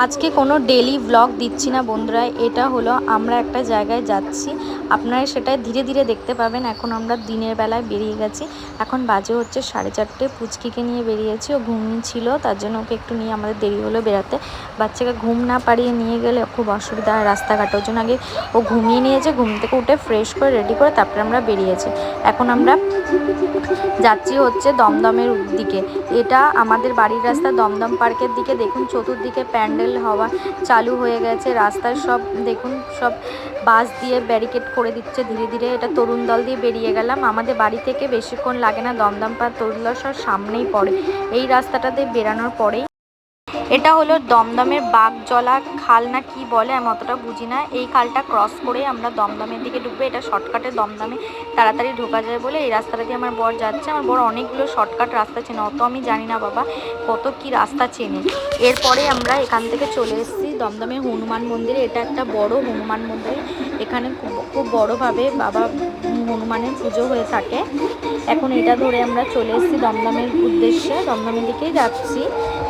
আজকে কোনো daily blog দিচ্ছি না বন্ধুরা, এটা হলো আমরা একটা জায়গায় যাচ্ছি। আপনারা সেটা ধীরে ধীরে দেখতে পাবেন, এখন আমরা দিনের বেলায় বেরিয়ে গেছি। এখন বাজে হচ্ছে সাড়ে চারটে, পুচকিকে নিয়ে বেরিয়েছি, ও ঘুম ঘুমিয়েছিল তার জন্য ওকে একটু নিয়ে আমাদের দেরি হলো বেরাতে। বাচ্চাকে ঘুম না পাড়িয়ে নিয়ে গেলে খুব অসুবিধা হয় রাস্তাঘাটে, ওর জন্য আগে ও ঘুমিয়ে নিয়েছে, ঘুম থেকে উঠে ফ্রেশ করে রেডি করে তারপরে আমরা বেরিয়েছি। এখন আমরা যাচ্ছি হচ্ছে দমদমের দিকে। এটা আমাদের বাড়ির রাস্তা, দমদম পার্কের দিকে। দেখুন, চতুর্দিকে প্যান্ডেল হওয়া চালু হয়ে গেছে। রাস্তায় সব, দেখুন, সব বাস দিয়ে ব্যারিকেড করে দিচ্ছে ধীরে ধীরে। এটা তরুণ দল দিয়ে বেরিয়ে গেলাম। আমাদের বাড়ি থেকে বেশিক্ষণ লাগে না, দমদম পার্ক তরুণ দল সব সামনেই পড়ে। এই রাস্তাটাতে বেরানোর পরেই এটা হলো দমদমের বাগজলা খাল না কি বলে, আমি অতটা বুঝি না। এই খালটা ক্রস করে আমরা দমদমের দিকে ঢুকবো। এটা শর্টকাটে দমদমে তাড়াতাড়ি ঢোকা যায় বলে এই রাস্তাটা দিয়ে আমার বর যাচ্ছে। আমার বর অনেকগুলো শর্টকাট রাস্তা চেনে, অত আমি জানি না বাবা কত কি রাস্তা চেনে। এরপরে আমরা এখান থেকে চলে এসেছি দমদমে হনুমান মন্দিরে। এটা একটা বড় হনুমান মন্দির। এখানে খুব খুব বড়োভাবে বাবা হনুমানের পুজো হয়ে থাকে। এখন এটা ধরে আমরা চলে এসেছি দমদমের উদ্দেশ্যে। দমদমের দিকেই যাচ্ছি।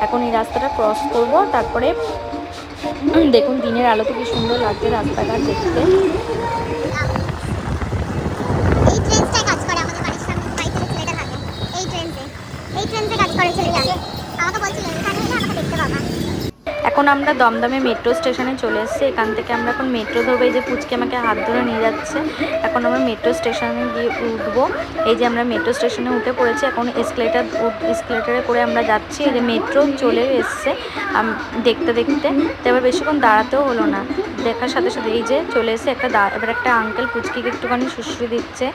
এখন এই রাস্তাটা ক্রস করব তারপরে দেখুন দিনের আলোতে কি সুন্দর লাগছে রাস্তাঘাট দেখতে এই ট্রেনটায় কাজ করে আমাদের বাড়ির সামনে বাড়িতে যে ছেলেটা থাকে এই ট্রেনতে এই ট্রেনতে কাজ করে ছেলেটা আমাকে বলছিল এখানে এলে আমাকে দেখতে পাবা এখন আমরা দমদমে মেট্রো স্টেশনে চলে এসেছি। এখান থেকে আমরা এখন মেট্রো ধরবো। এই যে পুচকে আমাকে হাত ধরে নিয়ে যাচ্ছে। এখন আমরা মেট্রো স্টেশনে গিয়ে উঠবো। এই যে আমরা মেট্রো স্টেশনে উঠে পড়েছি। এখন এসকেলেটার এসকেলেটারে করে আমরা যাচ্ছি। এই যে মেট্রো চলে এসছে দেখতে দেখতে। তো এবার বেশিক্ষণ দাঁড়াতেও হলো না। দেখার সাথে সাথে এই যে চলে এসে একটা দা, এবার একটা আঙ্কেল পুচকিকে একটুখানি শুশ্রী দিচ্ছে।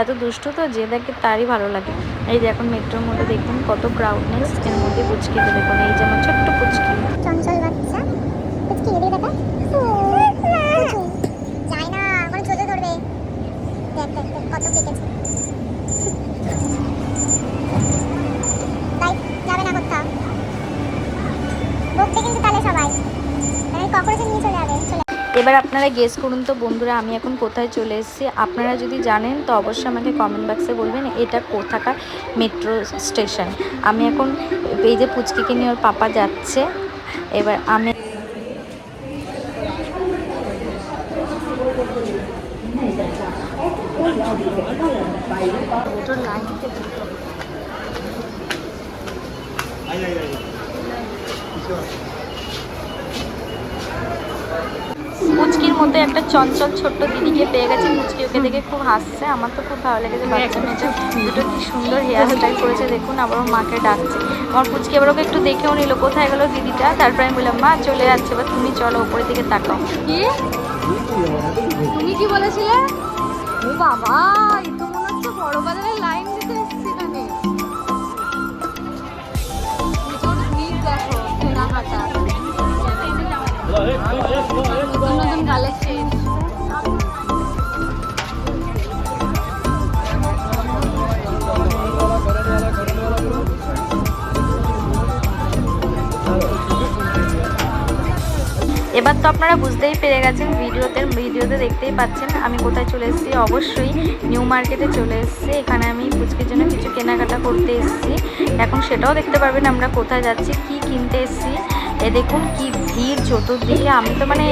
এত দুষ্টু তো, যে দেখে তারই ভালো লাগে। এই যে এখন মেট্রোর মধ্যে দেখুন কত ক্রাউডনেস এর মধ্যে পুচকিকে দেখুন। এই যে আমার ছোট্ট পুচকি চঞ্চল বাচ্চা কুচকি এদিকে দেখা যাই না এখন চোখে ধরবে দেখ দেখ দেখ কত পেকেছে তাই যাবে না কোথাও বকবে কিন্তু তাহলে সবাই মানে কখনো নিয়ে চলে যাবে চলে এবার আপনারা গেস করুন তো বন্ধুরা, আমি এখন কোথায় চলে এসেছি? আপনারা যদি জানেন, তো অবশ্যই আমাকে কমেন্ট বক্সে বলবেন, এটা কোথাকার মেট্রো স্টেশন আমি এখন এই যে পুচকিকে নিয়ে ওর পাপা যাচ্ছে, এবার আমি পুচকির মতো একটা চঞ্চল ছোট্ট দিদিকে পেয়ে গেছে মুচকি ওকে দেখে খুব হাসছে। আমার তো খুব ভালো লেগেছে বাচ্চা মেয়েটা দুটো কি সুন্দর হেয়ার স্টাইল করেছে দেখুন আবার মাকে ডাকছে। আমার পুচকি এবার ওকে একটু দেখেও নিল কোথায় গেলো দিদিটা? তারপরে আমি বললাম মা চলে যাচ্ছে। এবার তুমি চলো ওপরের দিকে তাকাও। কি? তুমি কি বলেছিলে? বাবা এই তো মনে হচ্ছে বড় বাজারের লাইন দিতে এসেছি এখানে। দেখো কেনাকাটা। এবার তো আপনারা বুঝতেই পেরে গেছেন, ভিডিওতে ভিডিওতে দেখতেই পাচ্ছেন, আমি কোথায় চলে এসেছি? অবশ্যই নিউ মার্কেটে চলে এসেছি। এখানে আমি পুচকির জন্য কিছু কেনাকাটা করতে এসেছি। এখন সেটাও দেখতে পারবেন আমরা কোথায় যাচ্ছি, কি কিনতে এসেছি। এ দেখুন কি ভিড় চতুর্দিকে। আমি তো মানে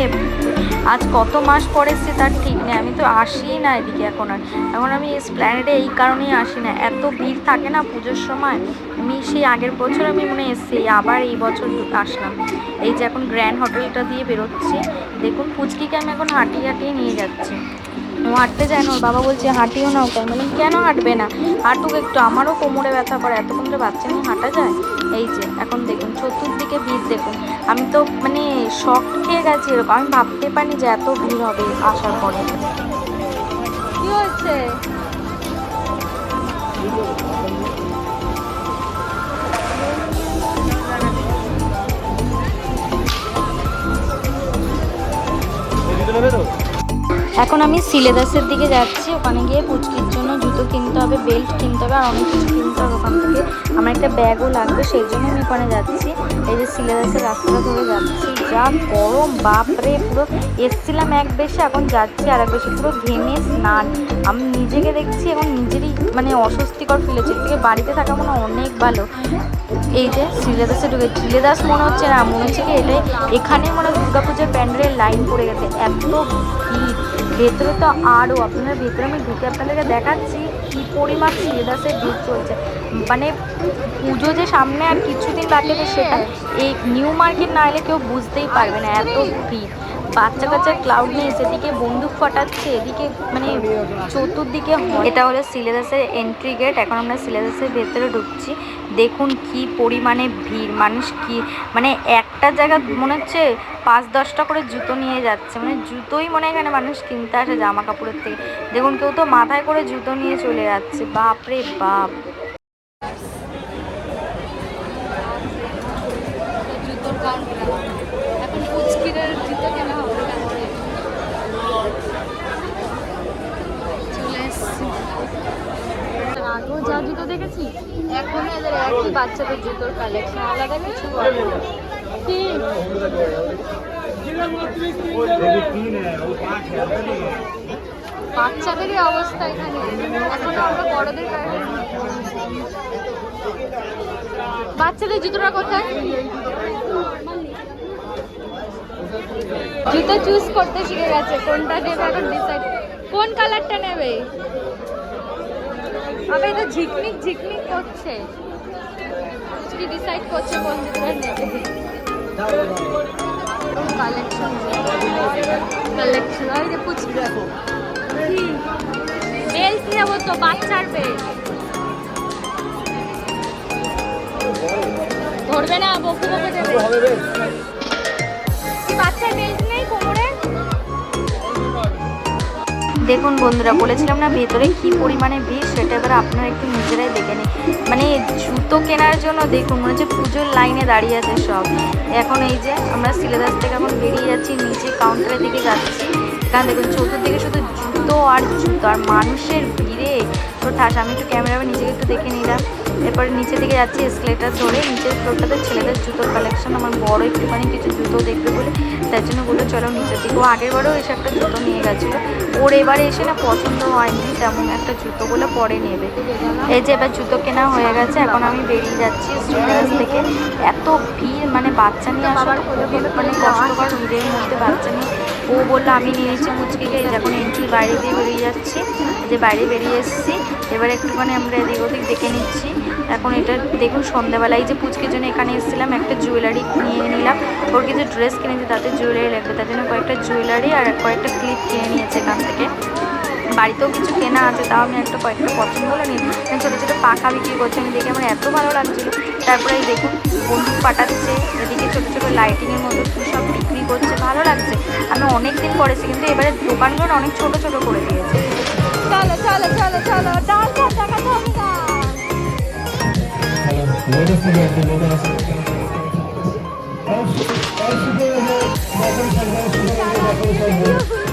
আজ কত মাস পরে এসেছি তার ঠিক নেই। আমি তো আসিই না এদিকে এখন আর। এখন আমি স্প্ল্যানেডে এই কারণেই আসি না। এত ভিড় থাকে না পুজোর সময়। আমি সেই আগের বছর আমি মনে এসেছি আবার এই বছর আসলাম। এই যে এখন গ্র্যান্ড হোটেলটা দিয়ে বেরোচ্ছি। দেখুন পুচকিকে আমি এখন হাঁটিয়ে হাঁটিয়ে নিয়ে যাচ্ছি। হাঁটতে যায় না, ওর বাবা বলছে, হাঁটিও না ওকে। মানে কেন হাঁটবে না? হাঁটুক একটু, আমারও কোমরে ব্যথা করে এত কোমরে বাচ্চা নিয়ে হাঁটা যায়? এই যে, এখন দেখুন, চতুর্দিকে ভিড় দেখুন। আমি তো মানে শখ খেয়ে গেছি এরকম, আমি ভাবতে পারিনি যে এত ভিড় হবে আসার পরে। কি হচ্ছে এখন আমি সিলেদাসের দিকে যাচ্ছি, ওখানে গিয়ে পুচকির জন্য জুতো কিনতে হবে বেল্ট কিনতে হবে, আর অনেক কিছু কিনতে হবে ওখান থেকে। আমার একটা ব্যাগও লাগবে, সেই জন্য আমি ওখানে যাচ্ছি। এই যে সিলেদাসের রাস্তাটা ধরে যাচ্ছি, যা গরম, বাপরে, পুরো এসছিলাম এক বেশে, এখন যাচ্ছি আর এক বেশি, পুরো ঘেমে স্নান। আমি নিজেকে দেখছি, এখন নিজেরই মানে অস্বস্তিকর ফিল হচ্ছে থেকে বাড়িতে থাকা মনে অনেক ভালো। এই যে শ্রীলেদাসে ঢুকে শ্রীলেদাস মনে হচ্ছে না, মনে হচ্ছে কি এটাই, এখানে মনে হয় দুর্গাপূজার প্যান্ডেলের লাইন পড়ে গেছে, এত ভিড়। ভেতরে তো আরও আপনারা ভেতরে আমি ঢুকে আপনাদেরকে দেখাচ্ছি কি পরিমাণ শ্রীলেদাসের ভিড় চলছে। মানে পুজো যে সামনে আর কিছুদিন বাকি আছে সেটা, এই নিউ মার্কেট না এলে কেউ বুঝতেই পারবে না, এত ভিড়। বাচ্চা কাচ্চা ক্লাউড নিয়ে সেদিকে বন্দুক ফাটাচ্ছে, এদিকে মানে চতুর্দিকে এটা হলো সিলেবাসের এন্ট্রি গেট এখন আমরা সিলেবাসের ভেতরে ঢুকছি। দেখুন কি পরিমাণে ভিড়। মানুষ কি মানে একটা জায়গা মনে হচ্ছে পাঁচ দশটা করে জুতো নিয়ে যাচ্ছে। মানে জুতোই মনে এখানে মানুষ কিনতে আসে জামা কাপড়ের থেকে। দেখুন কেউ তো মাথায় করে জুতো নিয়ে চলে যাচ্ছে। বাপরে বাপ জুতোর কাউন্টার এখন পুচকিরের জুতো কেনা হবে কাউন্টারে চলে এসছি আগেও যা জুতো দেখেছি? এখন এদের একই বাচ্চাদের জুতোর কালেকশন আলাদা কিছু বাচ্চাদেরই অবস্থা এখানে। এখন আমরা বড়দের বাচ্চাদের জুতোটা কোথায়? জুতো চুজ করতে শিখে গেছে। কোনটা নেবে এখন ডিসাইড কোন কালারটা নেবে? আবে এটা ঝিকমিক ঝিকমিক করছে। কি ডিসাইড করছে কোন কালেকশন কালেকশন ওই যে দেখো বেল্ট নেব তো বাচ্চার বেল্ট ধরবে না বকু বকু দেবে। কি বাচ্চার বেল্ট দেখুন বন্ধুরা, বলেছিলাম না ভেতরে কি পরিমাণে ভিড়, সেটা এবার আপনারা একটু নিজেরাই দেখে নিন। মানে জুতো কেনার জন্য দেখুন, মনে হচ্ছে পুজোর লাইনে দাঁড়িয়ে আছে সব। এখন এই যে আমরা সিলেদাস থেকে এখন বেরিয়ে যাচ্ছি, নিচে কাউন্টারের দিকে যাচ্ছি। কারণ দেখুন, চতুর্দিকে শুধু জুতো আর জুতো, আর মানুষের ভিড়ে। তো ঠাস, আমি একটু ক্যামেরা নিজেকে একটু দেখে নিলাম। এরপরে নিচে দিকে যাচ্ছি এসকেলেটার ধরে। নিচের ফ্লোরটাতে ছেলেদের জুতোর কালেকশন আমার বড় একটুখানি কিছু জুতো দেখবে বলে। তার জন্য বলে চলো নিচের দিকে। ও আগের বারেও এসে একটা জুতো নিয়ে গেছিল। ওর এবারে এসে না পছন্দ হয়নি, তেমন একটা জুতো বলে পরে নেবে। এই যে এবার জুতো কেনা হয়ে গেছে, এখন আমি বেরিয়ে যাচ্ছি শ্রীনিবাস থেকে। এত ভিড় মানে বাচ্চা নিয়ে আসার খুবই মানে কষ্টকর ভিড়ের মধ্যে বাচ্চা নিয়ে। ও বলল, আমি নিয়ে নিচ্ছি মুচকিকে এই যে এখন এন্ট্রি বাইরে দিয়ে বেরিয়ে যাচ্ছি। যে বাইরে বেরিয়ে এসেছি। এবার একটুখানি আমরা এদিক ওদিক দেখে নিচ্ছি। এখন এটা দেখুন সন্ধ্যাবেলা এই যে পুচকির জন্য এখানে এসেছিলাম একটা জুয়েলারি নিয়ে নিলাম ওর কিছু ড্রেস কিনেছি তাতে জুয়েলারি লাগবে তার জন্য কয়েকটা জুয়েলারি আর কয়েকটা ক্লিপ কিনে নিয়েছে এখান থেকে বাড়িতেও কিছু কেনা আছে তাও আমি একটা কয়েকটা পছন্দ হলো নি ছোটো ছোটো পাখা বিক্রি করছে আমি দেখে আমার এত ভালো লাগছিল তারপরে দেখুন বন্দুক পাঠাচ্ছে এদিকে ছোটো ছোটো লাইটিংয়ের ফুল সব বিক্রি করছে ভালো লাগছে আমি অনেক দিন করেছি কিন্তু এবারে দোকানগুলো অনেক ছোটো ছোটো করে দিয়েছে চলো চলো চলো চলো না Neresi geldi? Neresi geldi? Ben şu, ben şu böyle, ben şu böyle, ben şu böyle, ben şu böyle.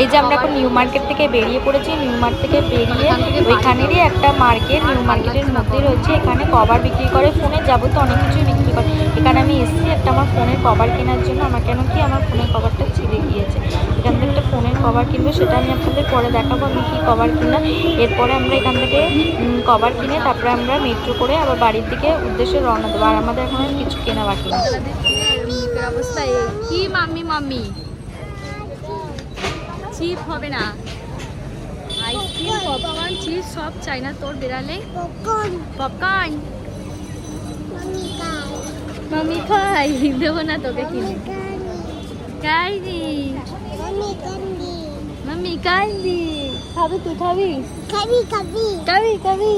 এই যে আমরা এখন নিউ মার্কেট থেকে বেরিয়ে পড়েছি নিউ মার্কেট থেকে বেরিয়ে ওইখানেরই একটা মার্কেট নিউ মার্কেটের মধ্যে রয়েছে। এখানে কভার বিক্রি করে ফোনের যাবতীয় অনেক কিছুই বিক্রি করে। এখানে আমি এসেছি একটা আমার ফোনের কভার কেনার জন্য। আমার কেন কি আমার ফোনের কভারটা ছিঁড়ে গিয়েছে। এখান থেকে একটা ফোনের কভার কিনবো সেটা আমি আপনাদের পরে দেখাবো আমি কী কভার কিনলাম। এরপরে আমরা এখান থেকে কভার কিনে তারপরে আমরা মেট্রো করে আবার বাড়ির দিকে উদ্দেশ্যে রওনা দেবো। আর আমাদের এখন কিছু কেনা বাকি অবস্থা? কি মাম্মি মাম্মি? চিপ হবে না। আইসক্রিম পপকর্ন চিজ সব চাই না তোর বেরালে পপকর্ন মাম্মি খাই। দেবো না তোকে কিনে খাইনি মাম্মি খাইনি খাবি তুই খাবি? খাবি খাবি। খাবি খাবি।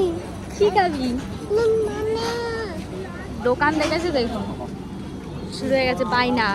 কি খাবি? দোকান দেখেছে দেখো। শুরু হয়ে গেছে বাইনা